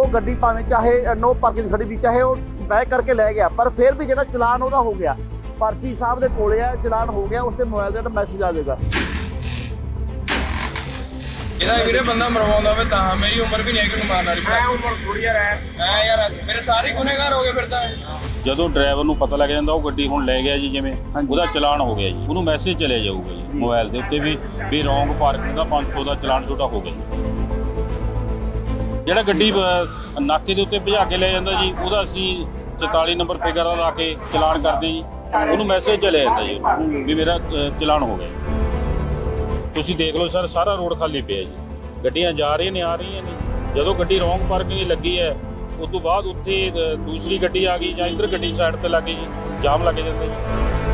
ਉਹ ਗੱਡੀ ਭਾਵੇਂ ਚਾਹੇ ਨੋ ਪਾਰਕਿੰਗ ਖੜੀ ਦੀ ਚਾਹੇ ਉਹ ਬੈਕ ਕਰਕੇ ਲੈ ਗਿਆ ਪਰ ਫਿਰ ਵੀ ਜਿਹੜਾ ਚਲਾਨ ਉਹਦਾ ਹੋ ਗਿਆ। ਪਰਚੀ ਸਾਹਿਬ ਦੇ ਕੋਲੇ ਆ ਚਲਾਨ ਹੋ ਗਿਆ ਉਸ ਦੇ ਮੋਬਾਈਲ ਤੇ ਮੈਸੇਜ ਆ ਜਾਏਗਾ। ਇਹਦਾ ਵੀਰੇ ਬੰਦਾ ਮਰਵਾਉਂਦਾ ਵੇ ਤਾਂ ਮੇਰੀ ਉਮਰ ਵੀ ਨਹੀਂ ਹੈਗੀ ਮਾਰਨ ਵਾਲੀ ਮੈਂ ਉਮਰ ਥੋੜੀ ਯਾਰ ਐ ਯਾਰ ਮੇਰੇ ਸਾਰੇ ਗੁਨੇਗਾਰ ਹੋ ਗਏ ਫਿਰ ਤਾਂ। ਜਦੋਂ ਡਰਾਈਵਰ ਨੂੰ ਪਤਾ ਲੱਗ ਜਾਂਦਾ ਉਹ ਗੱਡੀ ਹੁਣ ਲੈ ਗਿਆ ਜੀ ਜਿਵੇਂ। ਉਹਦਾ ਚਲਾਨ ਹੋ ਗਿਆ ਜੀ। ਉਹਨੂੰ ਮੈਸੇਜ ਚਲੇ ਜਾਊਗਾ ਜੀ ਮੋਬਾਈਲ ਦੇ ਉੱਤੇ ਵੀ ਵੀ ਰੋਂਗ ਪਾਰਕਿੰਗ ਦਾ 500 ਦਾ ਚਲਾਨ ਤੁਹਾਡਾ ਹੋ ਗਿਆ ਜੀ। ਜਿਹੜਾ ਗੱਡੀ ਅਹ, ਨਾਕੇ ਦੇ ਉੱਤੇ ਭਜਾ ਕੇ ਲੈ ਜਾਂਦਾ ਜੀ ਉਹਦਾ ਅਸੀਂ 44 ਨੰਬਰ ਫਿਗਰ ਲਾ ਕੇ ਚਲਾਨ ਕਰਦੇ ਜੀ। ਉਹਨੂੰ ਮੈਸੇਜ ਚਲੇ ਜਾਂਦਾ ਜੀ ਉਹਨੂੰ ਵੀ ਮੇਰਾ ਅਹ, ਚਲਾਨ ਹੋ ਗਿਆ। ਜੀ ਤੁਸੀਂ ਦੇਖ ਲਓ ਸਰ ਸਾਰਾ ਰੋਡ ਖਾਲੀ ਪਿਆ ਜੀ। ਗੱਡੀਆਂ ਜਾ ਰਹੀਆਂ ਨੇ ਆ ਰਹੀਆਂ ਨੇ। ਜਦੋਂ ਗੱਡੀ ਰੋਂਗ ਪਾਰਕਿੰਗ ਲੱਗੀ ਹੈ ਉਸ ਤੋਂ ਬਾਅਦ ਉੱਥੇ ਅ, ਦੂਸਰੀ ਗੱਡੀ ਆ ਗਈ ਜਾਂ ਇੱਧਰ ਗੱਡੀ ਸਾਈਡ ਤੇ ਲੱਗ ਗਈ ਜੀ ਜਾਮ ਲੱਗ ਜਾਂਦਾ ਜੀ।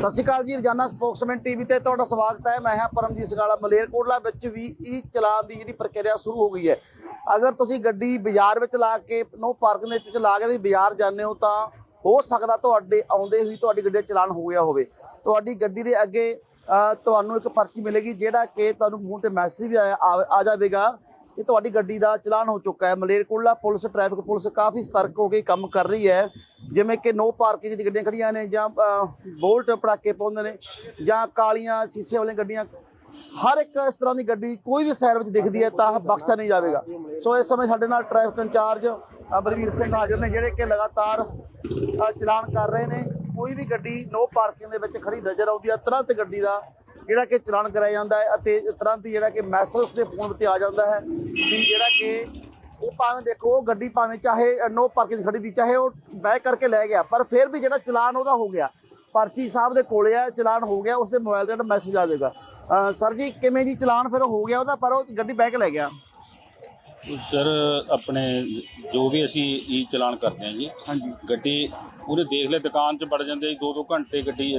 ਸਤਿ ਸ਼੍ਰੀ ਅਕਾਲ ਜੀ, ਰੋਜ਼ਾਨਾ ਸਪੋਕਸਮੈਨ ਟੀਵੀ ਤੇ ਤੁਹਾਡਾ ਸਵਾਗਤ ਹੈ। ਮੈਂ ਹਾਂ ਪਰਮਜੀਤ ਸਗਾਲਾ, ਮਲੇਰਕੋਟਲਾ ਵਿੱਚ ਵੀ ਈ ਚਲਾਨ ਦੀ ਜਿਹੜੀ ਪ੍ਰਕਿਰਿਆ ਸ਼ੁਰੂ ਹੋ ਗਈ ਹੈ। ਅਗਰ ਤੁਸੀਂ ਗੱਡੀ ਬਾਜ਼ਾਰ ਵਿੱਚ ਲਾ ਕੇ, ਨੋ ਪਾਰਕਿੰਗ ਦੇ ਵਿੱਚ ਲਾ ਕੇ ਤੁਸੀਂ ਬਾਜ਼ਾਰ ਜਾਂਦੇ ਹੋ ਤਾਂ ਹੋ ਸਕਦਾ ਤੁਹਾਡੇ ਆਉਂਦੇ ਹੀ ਤੁਹਾਡੀ ਗੱਡੀ ਦਾ ਚਲਾਨ ਹੋ ਗਿਆ ਹੋਵੇ। ਤੁਹਾਡੀ ਗੱਡੀ ਦੇ ਅੱਗੇ ਤੁਹਾਨੂੰ ਇੱਕ ਪਰਚੀ ਮਿਲੇਗੀ, ਜਿਹੜਾ ਕਿ ਤੁਹਾਨੂੰ ਫੋਨ ਤੇ ਮੈਸੇਜ ਵੀ ਆਇਆ, ਆ- ਆ ਜਾਵੇਗਾ। ਕਿ ਤੁਹਾਡੀ ਗੱਡੀ ਦਾ ਚਲਾਨ ਹੋ ਚੁੱਕਾ ਹੈ। ਮਲੇਰਕੋਟਲਾ ਪੁਲਿਸ ਟ੍ਰੈਫਿਕ ਪੁਲਿਸ ਕਾਫੀ ਸਤਰਕ ਹੋ ਕੇ ਕੰਮ ਕਰ ਰਹੀ ਹੈ। ਜਿਵੇਂ ਕਿ ਨੋ ਪਾਰਕਿੰਗ ਦੀ ਗੱਡੀਆਂ ਖੜੀਆਂ ਨੇ ਜਾਂ ਬੋਲਟ ਪੜਾਕੇ ਪਾਉਂਦੇ ਨੇ ਜਾਂ ਕਾਲੀਆਂ ਸ਼ੀਸ਼ੇ ਵਾਲੀਆਂ ਗੱਡੀਆਂ। ਹਰ ਇੱਕ ਇਸ ਤਰ੍ਹਾਂ ਦੀ ਗੱਡੀ ਕੋਈ ਵੀ ਸ਼ਹਿਰ ਵਿੱਚ ਦਿਖਦੀ ਹੈ ਤਾਂ ਬਖਸ਼ਿਆ ਨਹੀਂ ਜਾਵੇਗਾ। ਸੋ ਇਸ ਸਮੇਂ ਸਾਡੇ ਨਾਲ ਟ੍ਰੈਫਿਕ ਇੰਚਾਰਜ ਅ, ਬਲਵੀਰ ਸਿੰਘ ਹਾਜ਼ਰ ਨੇ ਜਿਹੜੇ ਕਿ ਲਗਾਤਾਰ ਚਲਾਨ ਕਰ ਰਹੇ ਨੇ। ਕੋਈ ਵੀ ਗੱਡੀ ਨੋ ਪਾਰਕਿੰਗ ਦੇ ਵਿੱਚ ਖੜੀ ਨਜ਼ਰ ਆਉਂਦੀ ਹੈ। ਤੁਰੰਤ ਗੱਡੀ ਦਾ ਜਿਹੜਾ ਕਿ ਚਲਾਨ ਕਰਾਇਆ ਜਾਂਦਾ ਹੈ ਅਤੇ ਤੁਰੰਤ ਹੀ ਜਿਹੜਾ ਕਿ ਮੈਸੇਜ ਦੇ ਫੋਨ ਉੱਤੇ ਆ ਜਾਂਦਾ ਹੈ ਵੀ ਜਿਹੜਾ ਕਿ ਉਹ ਭਾਵੇਂ ਦੇਖੋ, ਉਹ ਗੱਡੀ ਭਾਵੇਂ ਚਾਹੇ ਨੋ ਪਾਰਕਿੰਗ ਖੜੀ ਦੀ, ਚਾਹੇ ਉਹ ਬੈਕ ਕਰਕੇ ਲੈ ਗਿਆ, ਪਰ ਫਿਰ ਵੀ ਜਿਹੜਾ ਚਲਾਨ ਉਹਦਾ ਹੋ ਗਿਆ। ਪਰਚੀ ਸਾਹਿਬ ਦੇ ਕੋਲੇ ਆ, ਚਲਾਨ ਹੋ ਗਿਆ, ਉਸਦੇ ਮੋਬਾਈਲ ਤੇ ਜਿਹੜਾ ਮੈਸੇਜ ਆ ਜਾਏਗਾ। ਸਰ ਜੀ, ਕਿਵੇਂ ਜੀ ਚਲਾਨ ਫਿਰ ਹੋ ਗਿਆ ਉਹਦਾ, ਪਰ ਉਹ ਗੱਡੀ ਬੈਕ ਲੈ ਗਿਆ? ਸਰ ਆਪਣੇ ਜੋ ਵੀ ਅਸੀਂ ਈ ਚਲਾਨ ਕਰਦੇ ਹਾਂ ਜੀ ਹਾਂਜੀ। ਗੱਡੀ ਉਹਨੇ ਦੇਖ ਲਿਆ ਦੁਕਾਨ 'ਚ ਵੜ ਜਾਂਦੇ ਜੀ ਦੋ ਦੋ ਘੰਟੇ ਗੱਡੀ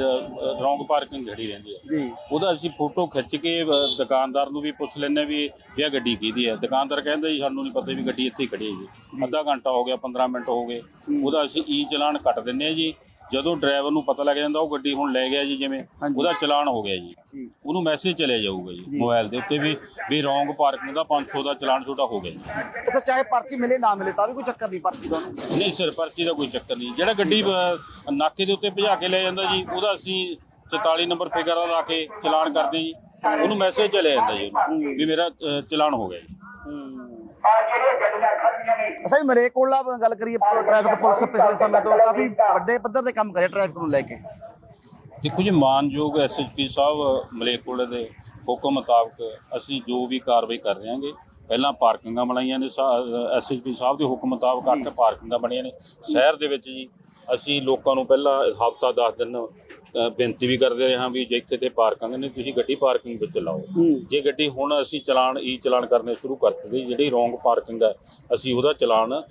ਰੋਂਗ ਪਾਰਕਿੰਗ ਖੜੀ ਰਹਿੰਦੀ ਹੈ। ਜੀ। ਉਹਦਾ ਅਸੀਂ ਫੋਟੋ ਖਿੱਚ ਕੇ ਅ, ਦੁਕਾਨਦਾਰ ਨੂੰ ਵੀ ਪੁੱਛ ਲੈਂਦੇ ਵੀ ਵੀ ਇਹ ਗੱਡੀ ਕਿਹਦੀ ਹੈ। ਦੁਕਾਨਦਾਰ ਕਹਿੰਦਾ ਜੀ ਸਾਨੂੰ ਨਹੀਂ ਪਤਾ ਵੀ ਗੱਡੀ ਇੱਥੇ ਹੀ ਖੜੀ ਹੈ ਜੀ। ਅੱਧਾ ਘੰਟਾ ਹੋ ਗਿਆ 15 ਮਿੰਟ ਹੋ ਗਏ। ਉਹਦਾ ਅਸੀਂ ਈ ਚਲਾਨ ਕੱਟ ਦਿੰਨੇ ਆ ਜੀ। ਜਦੋਂ ਡਰਾਈਵਰ ਨੂੰ ਪਤਾ ਲੱਗ ਜਾਂਦਾ ਉਹ ਗੱਡੀ ਹੁਣ ਲੈ ਗਿਆ ਜੀ ਜਿਵੇਂ। ਉਹਦਾ ਚਲਾਨ ਹੋ ਗਿਆ ਜੀ। ਉਹਨੂੰ ਮੈਸੇਜ ਚਲੇ ਜਾਊਗਾ ਜੀ ਮੋਬਾਈਲ ਦੇ ਉੱਤੇ ਵੀ ਵੀ ਰੋਂਗ ਪਾਰਕਿੰਗ ਦਾ 500 ਦਾ ਚਲਾਨ ਤੁਹਾਡਾ ਹੋ ਗਿਆ ਜੀ। ਅੱਛਾ ਚਾਹੇ ਪਰਚੀ ਮਿਲੇ ਨਾ ਮਿਲੇ ਤਾਂ ਵੀ ਕੋਈ ਚੱਕਰ ਨਹੀਂ ਪਰਚੀ ਦਾ। ਨਹੀਂ ਸਰ ਪਰਚੀ ਦਾ ਕੋਈ ਚੱਕਰ ਨਹੀਂ। ਜਿਹੜਾ ਗੱਡੀ ਨਾਕੇ ਦੇ ਉੱਤੇ ਭਜਾ ਕੇ ਲੈ ਜਾਂਦਾ ਜੀ ਉਹਦਾ ਅਸੀਂ 44 ਨੰਬਰ ਫਿਗਰ ਲਾ ਕੇ ਚਲਾਨ ਕਰਦੇ ਜੀ। ਉਹਨੂੰ ਮੈਸੇਜ ਚਲੇ ਜਾਂਦਾ ਜੀ। ਵੀ ਮੇਰਾ ਚਲਾਨ ਹੋ ਗਿਆ ਜੀ। ਜੀ ਮਰੇਕੋਲਾ ਗੱਲ ਕਰੀਏ ਟ੍ਰੈਫਿਕ ਪੁਲਿਸ ਪਿਛਲੇ ਸਮੇਂ ਤੋਂ ਕਾਫੀ ਵੱਡੇ ਪੱਧਰ ਤੇ ਕੰਮ ਕਰਿਆ ਟ੍ਰੈਫਿਕ ਨੂੰ ਲੈ ਕੇ। ਦੇਖੋ ਜੀ ਮਾਨਯੋਗ ਐਸਐਚਪੀ ਸਾਹਿਬ ਮਲੇਕੋਲੇ ਦੇ ਹੁਕਮ ਮੁਤਾਬਕ ਅਸੀਂ ਜੋ ਵੀ ਕਾਰਵਾਈ ਕਰ ਰਹੇ ਹਾਂਗੇ ਪਹਿਲਾਂ ਪਾਰਕਿੰਗਾਂ ਬਣਾਈਆਂ ਨੇ ਐਸਐਚਪੀ ਸਾਹਿਬ ਦੇ ਹੁਕਮ ਮੁਤਾਬਕ ਅੱਠ ਪਾਰਕਿੰਗਾਂ ਬਣੀਆਂ ਨੇ। ਸ਼ਹਿਰ ਦੇ ਵਿੱਚ ਜੀ ਅਸੀਂ ਲੋਕਾਂ ਨੂੰ ਪਹਿਲਾਂ ਹਫਤਾ 10 ਦਿਨ ਬੇਨਤੀ ਵੀ ਕਰਦੇ ਰਹੇ ਹਾਂ ਵੀ ਜੇ ਇੱਥੇ ਤੇ ਪਾਰਕਿੰਗ ਨੇ ਤੁਸੀਂ ਗੱਡੀ ਪਾਰਕਿੰਗ ਵਿੱਚ ਲਾਓ। ਜੇ ਗੱਡੀ ਹੁਣ ਅਸੀਂ ਚਲਾਨ ਈ ਚਲਾਨ ਕਰਨੇ ਸ਼ੁਰੂ ਕਰ ਦਿੱਤੇ ਜਿਹੜੀ ਰੋਂਗ ਪਾਰਕਿੰਗ ਹੈ ਅਸੀਂ ਉਹਦਾ ਚਲਾਨ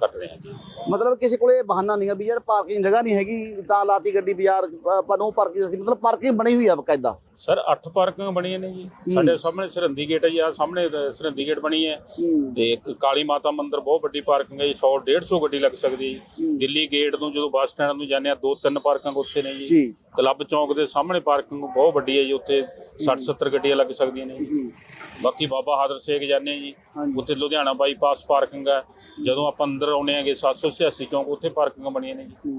ਕੱਟ ਰਹੇ ਹਾਂ ਜੀ। ਮਤਲਬ ਕਿਸੇ ਕੋਲੇ ਬਹਾਨਾ ਨਹੀਂ ਹੈ ਵੀ ਯਾਰ ਪਾਰਕਿੰਗ ਜਗ੍ਹਾ ਨਹੀਂ ਹੈਗੀ ਤਾਂ ਲਾਤੀ ਗੱਡੀ ਬਾਜ਼ਾਰ ਆਪਾਂ ਨੋ ਪਾਰਕਿੰਗ ਅਸੀਂ ਮਤਲਬ ਪਾਰਕਿੰਗ ਬਣੀ ਹੋਈ ਆ ਬਕਾਇਦਾ। ਸਰ ਅੱਠ ਪਾਰਕਿੰਗ ਬਣੀਆਂ ਨੇ ਜੀ। ਸਾਡੇ ਸਾਹਮਣੇ ਸਰਹੰਦੀ ਗੇਟ ਹੈ ਜੀ ਆ ਸਾਹਮਣੇ ਸਰਹੰਦੀ ਗੇਟ ਬਣੀ ਹੈ। ਤੇ ਇੱਕ ਕਾਲੀ ਮਾਤਾ ਮੰਦਿਰ ਬਹੁਤ ਵੱਡੀ ਪਾਰਕਿੰਗ ਹੈ ਜੀ 100 150 ਗੱਡੀ ਲੱਗ ਸਕਦੀ ਹੈ ਦਿੱਲੀ ਗੇਟ ਤੋਂ ਜਦੋਂ ਬੱਸ ਸਟੈਂਡ ਨੂੰ ਜਾਂਦੇ ਆ ਦੋ ਤਿੰਨ ਪਾਰਕਿੰਗ ਉੱਥੇ ਨੇ ਜੀ। ਕਲੱਬ ਚੌਂਕ ਦੇ ਸਾਹਮਣੇ ਪਾਰਕਿੰਗ ਬਹੁਤ ਵੱਡੀ ਹੈ ਜੀ ਉੱਥੇ 60 70 ਗੱਡੀਆਂ ਲੱਗ ਸਕਦੀਆਂ ਨੇ ਜੀ। ਬਾਕੀ ਬਾਬਾ ਹਾਦਰ ਸੇਖ ਜਾਂਦੇ ਜੀ। ਉੱਥੇ ਲੁਧਿਆਣਾ ਬਾਈਪਾਸ ਪਾਰਕਿੰਗ ਹੈ। ਜਦੋਂ ਆਪਾਂ ਅੰਦਰ ਆਉਣੇ ਆਗੇ 786 ਚੌਂਕ ਉੱਥੇ ਪਾਰਕਿੰਗ ਬਣੀਆਂ ਨੇ ਜੀ।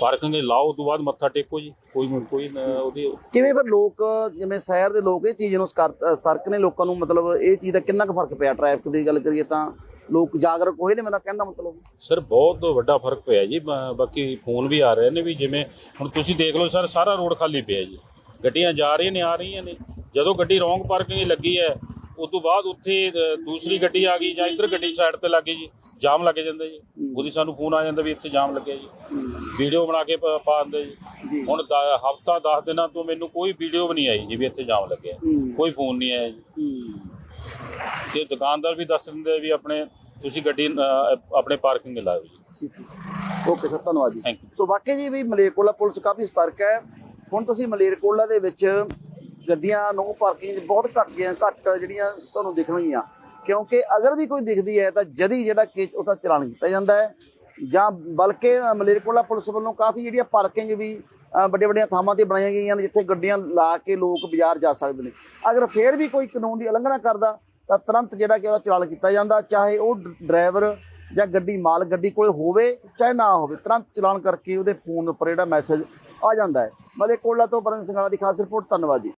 ਪਾਰਕਿੰਗ ਲਾਓ ਤੋਂ ਬਾਅਦ ਮੱਥਾ ਟੇਕੋ ਜੀ। ਕੋਈ ਕੋਈ ਅ, ਉਹਦੀ ਕਿਵੇਂ ਫਿਰ ਲੋਕ ਜਿਵੇਂ ਸ਼ਹਿਰ ਦੇ ਲੋਕ ਇਹ ਚੀਜ਼ ਨੂੰ ਸਤਰਕ ਨੇ ਲੋਕਾਂ ਨੂੰ ਮਤਲਬ ਇਹ ਚੀਜ਼ ਦਾ ਕਿੰਨਾ ਕੁ ਫ਼ਰਕ ਪਿਆ ਟ੍ਰੈਫਿਕ ਦੀ ਗੱਲ ਕਰੀਏ ਤਾਂ? ਲੋਕ ਜਾਗਰੂਕ ਹੋਏ ਨੇ ਮੇਰਾ ਕਹਿਣ ਦਾ ਮਤਲਬ? ਸਰ ਬਹੁਤ ਵੱਡਾ ਫ਼ਰਕ ਪਿਆ ਜੀ। ਬਾਕੀ ਫੋਨ ਵੀ ਆ ਰਹੇ ਨੇ ਵੀ ਜਿਵੇਂ ਹੁਣ ਤੁਸੀਂ ਦੇਖ ਲਓ ਸਰ ਸਾਰਾ ਰੋਡ ਖਾਲੀ ਪਿਆ ਜੀ। ਗੱਡੀਆਂ ਜਾ ਰਹੀਆਂ ਨੇ ਆ ਰਹੀਆਂ ਨੇ। ਜਦੋਂ ਗੱਡੀ ਰੋਂਗ ਪਾਰਕਿੰਗ ਲੱਗੀ ਹੈ ਉਸ ਤੋਂ ਬਾਅਦ ਉੱਥੇ ਦੂਸਰੀ ਗੱਡੀ ਆ ਗਈ ਜਾਂ ਇੱਧਰ ਗੱਡੀ ਸਾਈਡ ਤੇ ਲੱਗ ਗਈ ਜੀ। ਜਾਮ ਲੱਗ ਜਾਂਦਾ ਜੀ। ਉਹਦੀ ਸਾਨੂੰ ਫੋਨ ਆ ਜਾਂਦਾ ਵੀ ਇੱਥੇ ਜਾਮ ਲੱਗਿਆ ਜੀ। ਵੀਡੀਓ ਬਣਾ ਕੇ ਪ- ਪਾ ਦਿੰਦੇ ਜੀ। ਹੁਣ ਹਫਤਾ 10 ਦਿਨਾਂ ਤੋਂ ਮੈਨੂੰ ਕੋਈ ਵੀਡੀਓ ਵੀ ਨਹੀਂ ਆਈ ਜੀ ਵੀ ਇੱਥੇ ਜਾਮ ਲੱਗਿਆ। ਕੋਈ ਫੋਨ ਨਹੀਂ ਆਇਆ ਜੀ। ਤੇ ਦੁਕਾਨਦਾਰ ਵੀ ਦੱਸ ਦਿੰਦੇ ਵੀ ਆਪਣੇ ਤੁਸੀਂ ਗੱਡੀ ਆਪਣੇ ਪਾਰਕਿੰਗ ਲਾਓ ਜੀ। ਠੀਕ ਹੈ। ਓਕੇ ਸਰ ਧੰਨਵਾਦ ਜੀ। ਥੈਂਕ ਯੂ ਸੋ ਵਾਕਈ ਜੀ ਵੀ ਮਲੇਰਕੋਟਲਾ ਪੁਲਿਸ ਕਾਫੀ ਸਤਰਕ ਹੈ। ਹੁਣ ਤੁਸੀਂ ਮਲੇਰਕੋਟਲਾ ਦੇ ਵਿੱਚ ਗੱਡੀਆਂ ਨੋ ਪਾਰਕਿੰਗ ਬਹੁਤ ਘੱਟ ਗਈਆਂ ਘੱਟ ਜਿਹੜੀਆਂ ਤੁਹਾਨੂੰ ਦਿਖਣਗੀਆਂ ਕਿਉਂਕਿ ਅਗਰ ਵੀ ਕੋਈ ਦਿਖਦੀ ਹੈ ਤਾਂ ਜਦੀ ਜਿਹੜਾ ਕਿ ਉਹਦਾ ਚਲਾਨ ਕੀਤਾ ਜਾਂਦਾ ਹੈ। ਜਾਂ ਬਲਕਿ ਮਲੇਰਕੋਲਾ ਪੁਲਿਸ ਵੱਲੋਂ ਕਾਫੀ ਜਿਹੜੀਆਂ ਪਾਰਕਿੰਗ ਵੀ ਵੱਡੇ ਵੱਡੀਆਂ ਥਾਵਾਂ ਤੇ ਬਣਾਈਆਂ ਗਈਆਂ ਨੇ, ਜਿੱਥੇ ਗੱਡੀਆਂ ਲਾ ਕੇ ਲੋਕ ਬਾਜ਼ਾਰ ਜਾ ਸਕਦੇ ਨੇ। ਅਗਰ ਫੇਰ ਵੀ ਕੋਈ ਕਾਨੂੰਨ ਦੀ ਉਲੰਘਣਾ ਕਰਦਾ, ਤਾਂ ਤੁਰੰਤ ਜਿਹੜਾ ਕਿ ਉਹਦਾ ਚਲਾਨ ਕੀਤਾ ਜਾਂਦਾ, ਚਾਹੇ ਉਹ ਡਰਾਈਵਰ ਜਾਂ ਗੱਡੀ ਮਾਲ ਗੱਡੀ ਕੋਲ ਹੋਵੇ ਚਾਹੇ ਨਾ ਹੋਵੇ, ਤੁਰੰਤ ਚਲਾਨ ਕਰਕੇ ਉਹਦੇ ਫੋਨ ਉੱਪਰ ਜਿਹੜਾ ਮੈਸੇਜ ਆ ਜਾਂਦਾ ਹੈ। ਮਲੇਰਕੋਟਲਾ ਤੋਂ ਪਰਮ ਸਿੰਘਾਲਾ ਦੀ ਖਾਸ ਰਿਪੋਰਟ, ਧੰਨਵਾਦ ਜੀ।